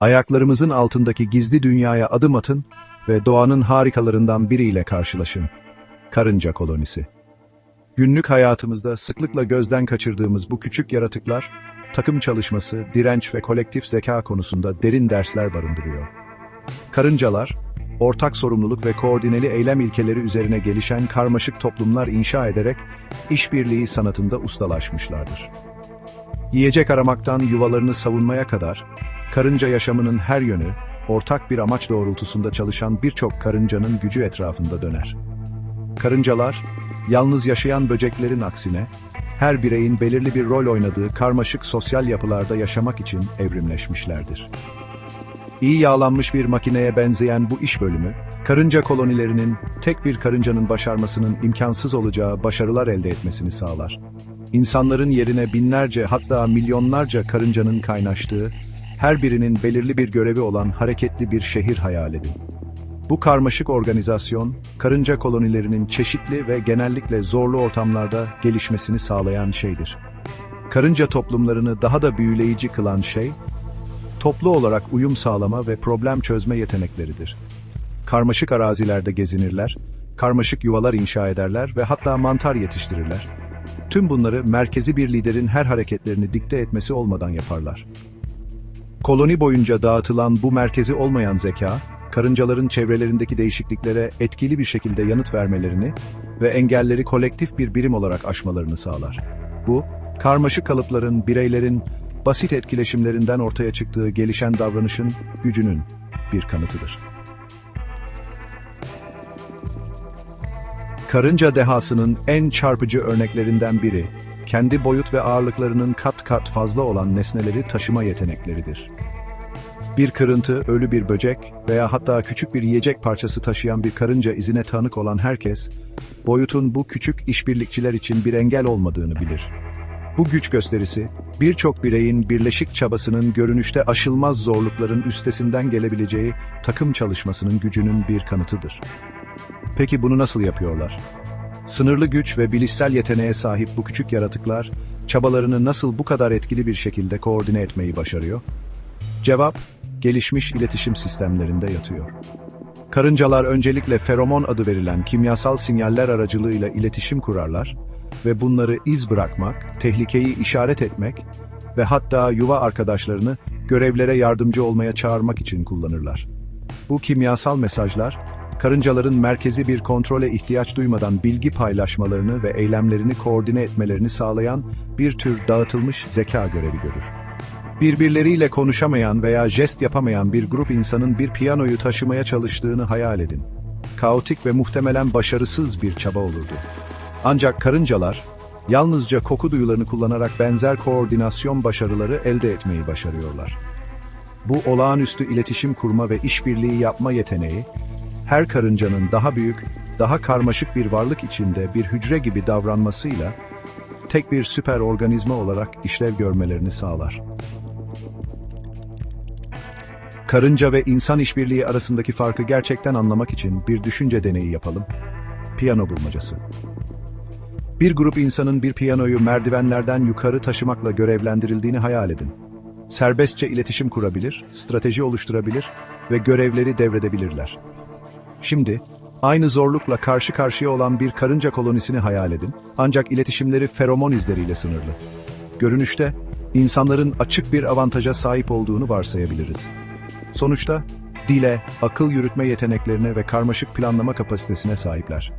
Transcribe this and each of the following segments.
Ayaklarımızın altındaki gizli dünyaya adım atın ve doğanın harikalarından biriyle karşılaşın. Karınca kolonisi. Günlük hayatımızda sıklıkla gözden kaçırdığımız bu küçük yaratıklar, takım çalışması, direnç ve kolektif zeka konusunda derin dersler barındırıyor. Karıncalar, ortak sorumluluk ve koordineli eylem ilkeleri üzerine gelişen karmaşık toplumlar inşa ederek işbirliği sanatında ustalaşmışlardır. Yiyecek aramaktan yuvalarını savunmaya kadar, karınca yaşamının her yönü, ortak bir amaç doğrultusunda çalışan birçok karıncanın gücü etrafında döner. Karıncalar, yalnız yaşayan böceklerin aksine, her bireyin belirli bir rol oynadığı karmaşık sosyal yapılarda yaşamak için evrimleşmişlerdir. İyi yağlanmış bir makineye benzeyen bu iş bölümü, karınca kolonilerinin tek bir karıncanın başarmasının imkansız olacağı başarılar elde etmesini sağlar. İnsanların yerine binlerce hatta milyonlarca karıncanın kaynaştığı, her birinin belirli bir görevi olan hareketli bir şehir hayal edin. Bu karmaşık organizasyon, karınca kolonilerinin çeşitli ve genellikle zorlu ortamlarda gelişmesini sağlayan şeydir. Karınca toplumlarını daha da büyüleyici kılan şey, toplu olarak uyum sağlama ve problem çözme yetenekleridir. Karmaşık arazilerde gezinirler, karmaşık yuvalar inşa ederler ve hatta mantar yetiştirirler. Tüm bunları merkezi bir liderin her hareketlerini dikte etmesi olmadan yaparlar. Koloni boyunca dağıtılan bu merkezi olmayan zeka, karıncaların çevrelerindeki değişikliklere etkili bir şekilde yanıt vermelerini ve engelleri kolektif bir birim olarak aşmalarını sağlar. Bu, karmaşık kalıpların, bireylerin basit etkileşimlerinden ortaya çıktığı gelişen davranışın gücünün bir kanıtıdır. Karınca dehasının en çarpıcı örneklerinden biri, kendi boyut ve ağırlıklarının kat kat fazla olan nesneleri taşıma yetenekleridir. Bir kırıntı, ölü bir böcek veya hatta küçük bir yiyecek parçası taşıyan bir karınca izine tanık olan herkes, boyutun bu küçük işbirlikçiler için bir engel olmadığını bilir. Bu güç gösterisi, birçok bireyin birleşik çabasının görünüşte aşılmaz zorlukların üstesinden gelebileceği takım çalışmasının gücünün bir kanıtıdır. Peki bunu nasıl yapıyorlar? Sınırlı güç ve bilişsel yeteneğe sahip bu küçük yaratıklar, çabalarını nasıl bu kadar etkili bir şekilde koordine etmeyi başarıyor? Cevap, gelişmiş iletişim sistemlerinde yatıyor. Karıncalar öncelikle feromon adı verilen kimyasal sinyaller aracılığıyla iletişim kurarlar ve bunları iz bırakmak, tehlikeyi işaret etmek ve hatta yuva arkadaşlarını görevlere yardımcı olmaya çağırmak için kullanırlar. Bu kimyasal mesajlar, karıncaların merkezi bir kontrole ihtiyaç duymadan bilgi paylaşmalarını ve eylemlerini koordine etmelerini sağlayan bir tür dağıtılmış zeka görevi görür. Birbirleriyle konuşamayan veya jest yapamayan bir grup insanın bir piyanoyu taşımaya çalıştığını hayal edin. Kaotik ve muhtemelen başarısız bir çaba olurdu. Ancak karıncalar, yalnızca koku duyularını kullanarak benzer koordinasyon başarıları elde etmeyi başarıyorlar. Bu olağanüstü iletişim kurma ve işbirliği yapma yeteneği, her karıncanın daha büyük, daha karmaşık bir varlık içinde bir hücre gibi davranmasıyla, tek bir süper organizma olarak işlev görmelerini sağlar. Karınca ve insan işbirliği arasındaki farkı gerçekten anlamak için bir düşünce deneyi yapalım. Piyano bulmacası. Bir grup insanın bir piyanoyu merdivenlerden yukarı taşımakla görevlendirildiğini hayal edin. Serbestçe iletişim kurabilir, strateji oluşturabilir ve görevleri devredebilirler. Şimdi, aynı zorlukla karşı karşıya olan bir karınca kolonisini hayal edin, ancak iletişimleri feromon izleriyle sınırlı. Görünüşte, insanların açık bir avantaja sahip olduğunu varsayabiliriz. Sonuçta, dile, akıl yürütme yeteneklerine ve karmaşık planlama kapasitesine sahipler.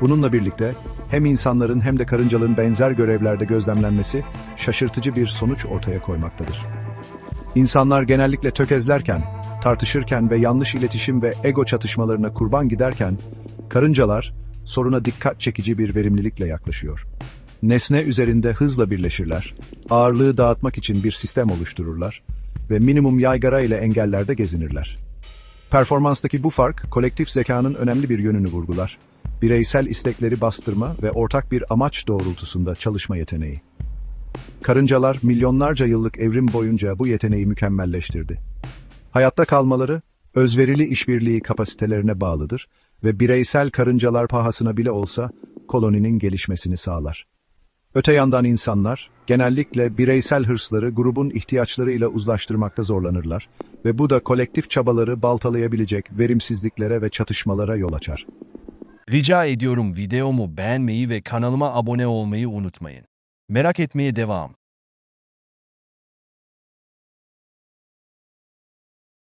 Bununla birlikte hem insanların hem de karıncaların benzer görevlerde gözlemlenmesi şaşırtıcı bir sonuç ortaya koymaktadır. İnsanlar genellikle tökezlerken, tartışırken ve yanlış iletişim ve ego çatışmalarına kurban giderken, karıncalar soruna dikkat çekici bir verimlilikle yaklaşıyor. Nesne üzerinde hızla birleşirler, ağırlığı dağıtmak için bir sistem oluştururlar ve minimum yaygara ile engellerde gezinirler. Performanstaki bu fark, kolektif zekanın önemli bir yönünü vurgular. Bireysel istekleri bastırma ve ortak bir amaç doğrultusunda çalışma yeteneği. Karıncalar milyonlarca yıllık evrim boyunca bu yeteneği mükemmelleştirdi. Hayatta kalmaları, özverili işbirliği kapasitelerine bağlıdır ve bireysel karıncalar pahasına bile olsa koloninin gelişmesini sağlar. Öte yandan insanlar, genellikle bireysel hırsları grubun ihtiyaçlarıyla uzlaştırmakta zorlanırlar ve bu da kolektif çabaları baltalayabilecek verimsizliklere ve çatışmalara yol açar. Rica ediyorum videomu beğenmeyi ve kanalıma abone olmayı unutmayın. Merak etmeye devam.